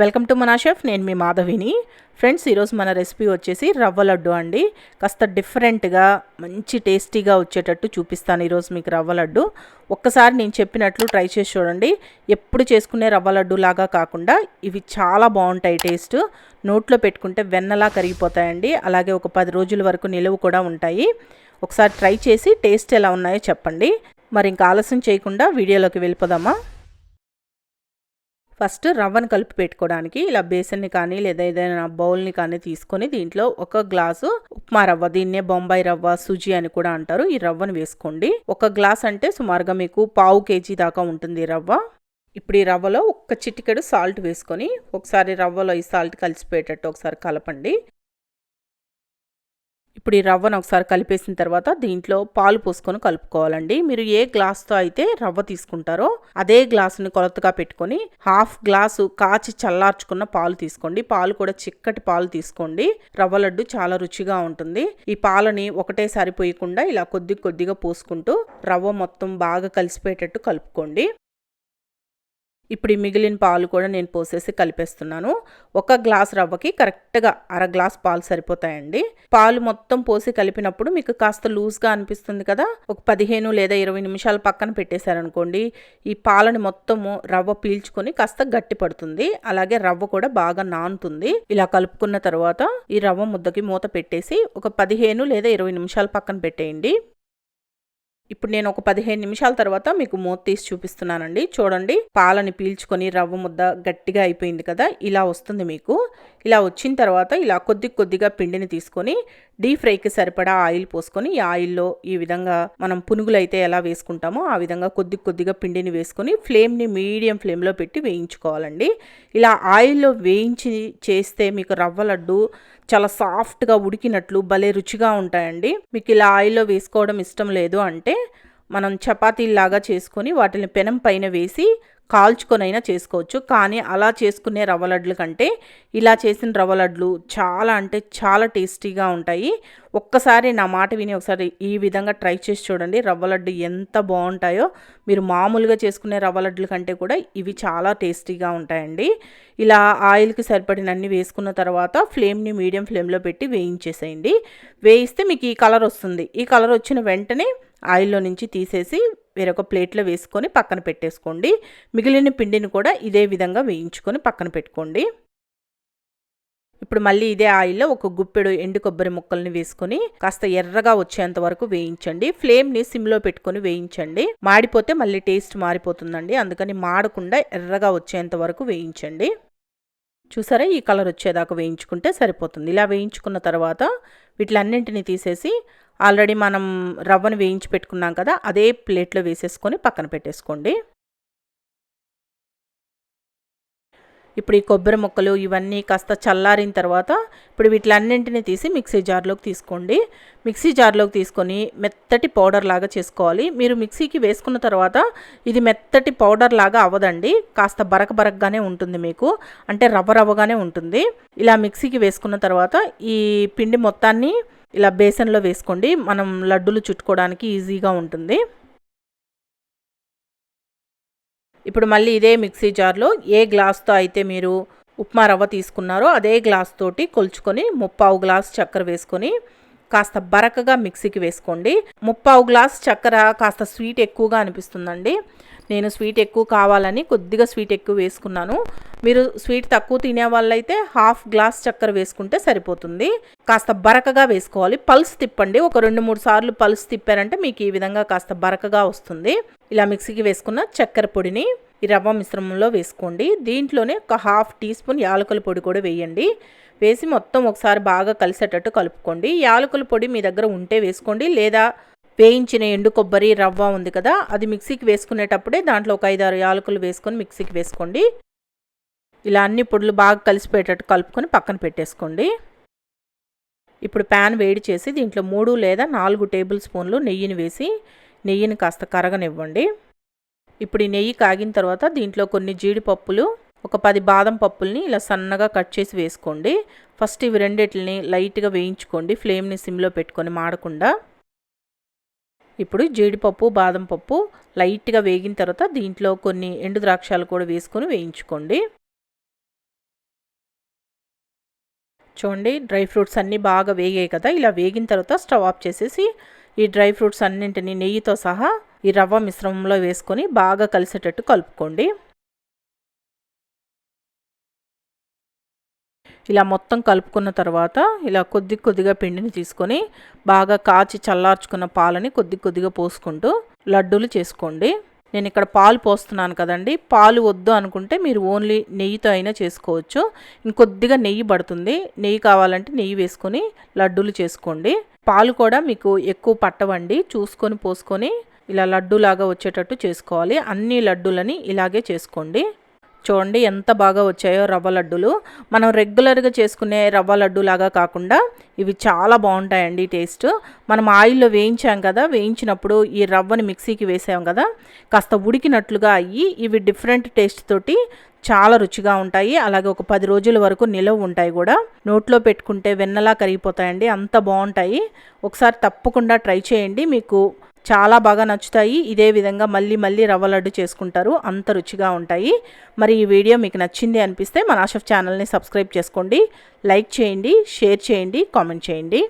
Welcome to మనా chef నేను మీ మాధవిని. Friends ఈరోజు మన రెసిపీ వచ్చేసి రవ్వ లడ్డు అండి. కాస్త డిఫరెంట్గా మంచి టేస్టీగా వచ్చేటట్టు చూపిస్తాను ఈరోజు మీకు రవ్వ లడ్డు. ఒక్కసారి నేను చెప్పినట్లు ట్రై చేసి చూడండి. ఎప్పుడు చేసుకునే రవ్వ లడ్డు లాగా కాకుండా ఇవి చాలా బాగుంటాయి టేస్ట్. నోట్లో పెట్టుకుంటే వెన్నలా కరిగిపోతాయండి. అలాగే ఒక పది రోజుల వరకు నిలువ కూడా ఉంటాయి. ఒకసారి ట్రై చేసి టేస్ట్ ఎలా ఉన్నాయో చెప్పండి. మరి ఇంకా ఆలస్యం చేయకుండా వీడియోలోకి వెళ్ళిపోదామా? ఫస్ట్ రవ్వను కలిపి పెట్టుకోవడానికి ఇలా బేసన్ని కానీ లేదా ఏదైనా బౌల్ని కానీ తీసుకొని దీంట్లో ఒక గ్లాసు ఉప్మా రవ్వ దీన్నే బొంబాయి రవ్వ సుజీ అని కూడా అంటారు. ఈ రవ్వను వేసుకోండి. ఒక గ్లాస్ అంటే సుమారుగా మీకు పావు కేజీ దాకా ఉంటుంది రవ్వ. ఇప్పుడు ఈ రవ్వలో ఒక్క చిటికెడు సాల్ట్ వేసుకొని ఒకసారి రవ్వలో ఈ సాల్ట్ కలిసిపోయేటట్టు ఒకసారి కలపండి. ఇప్పుడు ఈ రవ్వను ఒకసారి కలిపేసిన తర్వాత దీంట్లో పాలు పోసుకొని కలుపుకోవాలండి. మీరు ఏ గ్లాస్తో అయితే రవ్వ తీసుకుంటారో అదే గ్లాసుని కొలతగా పెట్టుకొని హాఫ్ గ్లాసు కాచి చల్లార్చుకున్న పాలు తీసుకోండి. పాలు కూడా చిక్కటి పాలు తీసుకోండి. రవ్వ లడ్డు చాలా రుచిగా ఉంటుంది. ఈ పాలని ఒకటేసారి పోయకుండా ఇలా కొద్ది కొద్దిగా పోసుకుంటూ రవ్వ మొత్తం బాగా కలిసిపోయేటట్టు కలుపుకోండి. ఇప్పుడు ఈ మిగిలిన పాలు కూడా నేను పోసేసి కలిపేస్తున్నాను. ఒక గ్లాస్ రవ్వకి కరెక్ట్గా అర గ్లాస్ పాలు సరిపోతాయండి. పాలు మొత్తం పోసి కలిపినప్పుడు మీకు కాస్త లూజ్గా అనిపిస్తుంది కదా? ఒక పదిహేను లేదా ఇరవై నిమిషాలు పక్కన పెట్టేశారనుకోండి ఈ పాలని మొత్తము రవ్వ పీల్చుకొని కాస్త గట్టి పడుతుంది. అలాగే రవ్వ కూడా బాగా నానుతుంది. ఇలా కలుపుకున్న తర్వాత ఈ రవ్వ ముద్దకి మూత పెట్టేసి ఒక పదిహేను లేదా ఇరవై నిమిషాలు పక్కన పెట్టేయండి. ఇప్పుడు నేను ఒక పదిహేను నిమిషాల తర్వాత మీకు మూత తీసి చూపిస్తున్నానండి. చూడండి పాలని పీల్చుకొని రవ్వ ముద్ద గట్టిగా అయిపోయింది కదా ఇలా వస్తుంది మీకు. ఇలా వచ్చిన తర్వాత ఇలా కొద్ది కొద్దిగా పిండిని తీసుకొని డీప్ ఫ్రైకి సరిపడా ఆయిల్ పోసుకొని ఈ ఆయిల్లో ఈ విధంగా మనం పునుగులు అయితే ఎలా వేసుకుంటామో ఆ విధంగా కొద్ది కొద్దిగా పిండిని వేసుకొని ఫ్లేమ్ని మీడియం ఫ్లేమ్లో పెట్టి వేయించుకోవాలండి. ఇలా ఆయిల్లో వేయించి చేస్తే మీకు రవ్వ లడ్డు చాలా సాఫ్ట్గా ఉడికినట్లు భలే రుచిగా ఉంటాయండి. మీకు ఇలా ఆయిల్లో వేసుకోవడం ఇష్టం లేదు అంటే మనం చపాతీలాగా చేసుకొని వాటిని పెనం పైన వేసి కాల్చుకొనైనా చేసుకోవచ్చు. కానీ అలా చేసుకునే రవ్వ లడ్లు కంటే ఇలా చేసిన రవ్వ లడ్లు చాలా అంటే చాలా టేస్టీగా ఉంటాయి. ఒక్కసారి నా మాట విని ఒకసారి ఈ విధంగా ట్రై చేసి చూడండి. రవ్వ లడ్డు ఎంత బాగుంటాయో. మీరు మామూలుగా చేసుకునే రవ్వ లడ్లు కంటే కూడా ఇవి చాలా టేస్టీగా ఉంటాయండి. ఇలా ఆయిల్కి సరిపడినన్ని వేసుకున్న తర్వాత ఫ్లేమ్ని మీడియం ఫ్లేమ్లో పెట్టి వేయించేసేయండి. వేయిస్తే మీకు ఈ కలర్ వస్తుంది. ఈ కలర్ వచ్చిన వెంటనే ఆయిల్లో నుంచి తీసేసి వేరొక ప్లేట్లో వేసుకొని పక్కన పెట్టేసుకోండి. మిగిలిన పిండిని కూడా ఇదే విధంగా వేయించుకొని పక్కన పెట్టుకోండి. ఇప్పుడు మళ్ళీ ఇదే ఆయిల్లో ఒక గుప్పెడు ఎండు కొబ్బరి ముక్కల్ని వేసుకొని కాస్త ఎర్రగా వచ్చేంత వరకు వేయించండి. ఫ్లేమ్ని సిమ్లో పెట్టుకొని వేయించండి. మాడిపోతే మళ్ళీ టేస్ట్ మారిపోతుందండి. అందుకని మాడకుండా ఎర్రగా వచ్చేంత వరకు వేయించండి. చూసారా? ఈ కలర్ వచ్చేదాకా వేయించుకుంటే సరిపోతుంది. ఇలా వేయించుకున్న తర్వాత వీటిలన్నింటినీ తీసేసి ఆల్రెడీ మనం రవ్వను వేయించి పెట్టుకున్నాం కదా అదే ప్లేట్లో వేసేసుకొని పక్కన పెట్టేసుకోండి. ఇప్పుడు ఈ కొబ్బరి ముక్కలు ఇవన్నీ కాస్త చల్లారిన తర్వాత ఇప్పుడు వీటిలన్నింటినీ తీసి మిక్సీ జార్లోకి తీసుకోండి. మిక్సీ జార్లోకి తీసుకొని మెత్తటి పౌడర్ లాగా చేసుకోవాలి. మీరు మిక్సీకి వేసుకున్న తర్వాత ఇది మెత్తటి పౌడర్ లాగా అవ్వదండి. కాస్త బరక బరకగానే ఉంటుంది మీకు. అంటే రవ్వ రవ్వగానే ఉంటుంది. ఇలా మిక్సీకి వేసుకున్న తర్వాత ఈ పిండి మొత్తాన్ని ఇలా బేసన్లో వేసుకోండి. మనం లడ్డూలు చుట్టుకోవడానికి ఈజీగా ఉంటుంది. ఇప్పుడు మళ్ళీ ఇదే మిక్సీ జార్లో ఏ గ్లాస్తో అయితే మీరు ఉప్మా రవ్వ తీసుకున్నారో అదే గ్లాస్ తోటి కొలుచుకొని ముప్పావు గ్లాస్ చక్కెర వేసుకొని కాస్త బరకగా మిక్సీకి వేసుకోండి. ముప్పావు గ్లాస్ చక్కెర కాస్త స్వీట్ ఎక్కువగా అనిపిస్తుందండి. నేను స్వీట్ ఎక్కువ కావాలని కొద్దిగా స్వీట్ ఎక్కువ వేసుకున్నాను. మీరు స్వీట్ తక్కువ తినే వాళ్ళైతే హాఫ్ గ్లాస్ చక్కెర వేసుకుంటే సరిపోతుంది. కాస్త బరకగా వేసుకోవాలి. పల్స్ తిప్పండి. ఒక రెండు మూడు సార్లు పల్స్ తిప్పారంటే మీకు ఈ విధంగా కాస్త బరకగా వస్తుంది. ఇలా మిక్సీకి వేసుకున్న చక్కెర పొడిని ఈ రవ్వ మిశ్రమంలో వేసుకోండి. దీంట్లోనే ఒక హాఫ్ టీ స్పూన్ యాలకుల పొడి కూడా వేయండి. వేసి మొత్తం ఒకసారి బాగా కలిసేటట్టు కలుపుకోండి. యాలకుల పొడి మీ దగ్గర ఉంటే వేసుకోండి. లేదా వేయించిన ఎండు కొబ్బరి రవ్వ ఉంది కదా అది మిక్సీకి వేసుకునేటప్పుడే దాంట్లో ఒక ఐదారు యాలకులు వేసుకొని మిక్సీకి వేసుకోండి. ఇలా అన్ని పొడులు బాగా కలిసిపోయేటట్టు కలుపుకొని పక్కన పెట్టేసుకోండి. ఇప్పుడు ప్యాన్ వేడి చేసి దీంట్లో మూడు లేదా నాలుగు టేబుల్ స్పూన్లు నెయ్యిని వేసి నెయ్యిని కాస్త కరగనివ్వండి. ఇప్పుడు ఈ నెయ్యి కాగిన తర్వాత దీంట్లో కొన్ని జీడిపప్పులు ఒక పది బాదం పప్పుల్ని ఇలా సన్నగా కట్ చేసి వేసుకోండి. ఫస్ట్ ఇవి రెండిటిని లైట్గా వేయించుకోండి ఫ్లేమ్ని సిమ్లో పెట్టుకొని మాడకుండా. ఇప్పుడు జీడిపప్పు బాదం పప్పు లైట్గా వేగిన తర్వాత దీంట్లో కొన్ని ఎండు ద్రాక్షాలు కూడా వేసుకొని వేయించుకోండి. చూడండి డ్రై ఫ్రూట్స్ అన్నీ బాగా వేగాయి కదా ఇలా వేగిన తర్వాత స్టవ్ ఆఫ్ చేసేసి ఈ డ్రై ఫ్రూట్స్ అన్నింటినీ నెయ్యితో సహా ఈ రవ్వ మిశ్రమంలో వేసుకొని బాగా కలిసేటట్టు కలుపుకోండి. ఇలా మొత్తం కలుపుకున్న తర్వాత ఇలా కొద్ది కొద్దిగా పిండిని తీసుకొని బాగా కాచి చల్లార్చుకున్న పాలని కొద్ది కొద్దిగా పోసుకుంటూ లడ్డూలు చేసుకోండి. నేను ఇక్కడ పాలు పోస్తున్నాను కదండి. పాలు వద్దు అనుకుంటే మీరు ఓన్లీ నెయ్యితో అయినా చేసుకోవచ్చు. ఇంకొద్దిగా నెయ్యి పడుతుంది. నెయ్యి కావాలంటే నెయ్యి వేసుకొని లడ్డూలు చేసుకోండి. పాలు కూడా మీకు ఎక్కువ పట్టవండి. చూసుకొని పోసుకొని ఇలా లడ్డూలాగా వచ్చేటట్టు చేసుకోవాలి. అన్ని లడ్డూలని ఇలాగే చేసుకోండి. చూడండి ఎంత బాగా వచ్చాయో రవ్వ లడ్డులు. మనం రెగ్యులర్గా చేసుకునే రవ్వ లడ్డు లాగా కాకుండా ఇవి చాలా బాగుంటాయండి టేస్ట్. మనం ఆయిల్లో వేయించాం కదా వేయించినప్పుడు ఈ రవ్వని మిక్సీకి వేసాం కదా కాస్త ఉడికినట్లుగా అయ్యి ఇవి డిఫరెంట్ టేస్ట్ తోటి చాలా రుచిగా ఉంటాయి. అలాగే ఒక పది రోజుల వరకు నిలవ ఉంటాయి కూడా. నోట్లో పెట్టుకుంటే వెన్నలా కరిగిపోతాయండి అంత బాగుంటాయి. ఒకసారి తప్పకుండా ట్రై చేయండి. మీకు చాలా బాగా నచ్చుతాయి. ఇదే విధంగా మళ్ళీ మళ్ళీ రవ్వ లడ్డు చేసుకుంటారు. అంత రుచిగా ఉంటాయి. మరి ఈ వీడియో మీకు నచ్చింది అనిపిస్తే మన ఆషఫ్ ఛానల్ని సబ్స్క్రైబ్ చేసుకోండి. లైక్ చేయండి షేర్ చేయండి కామెంట్ చేయండి.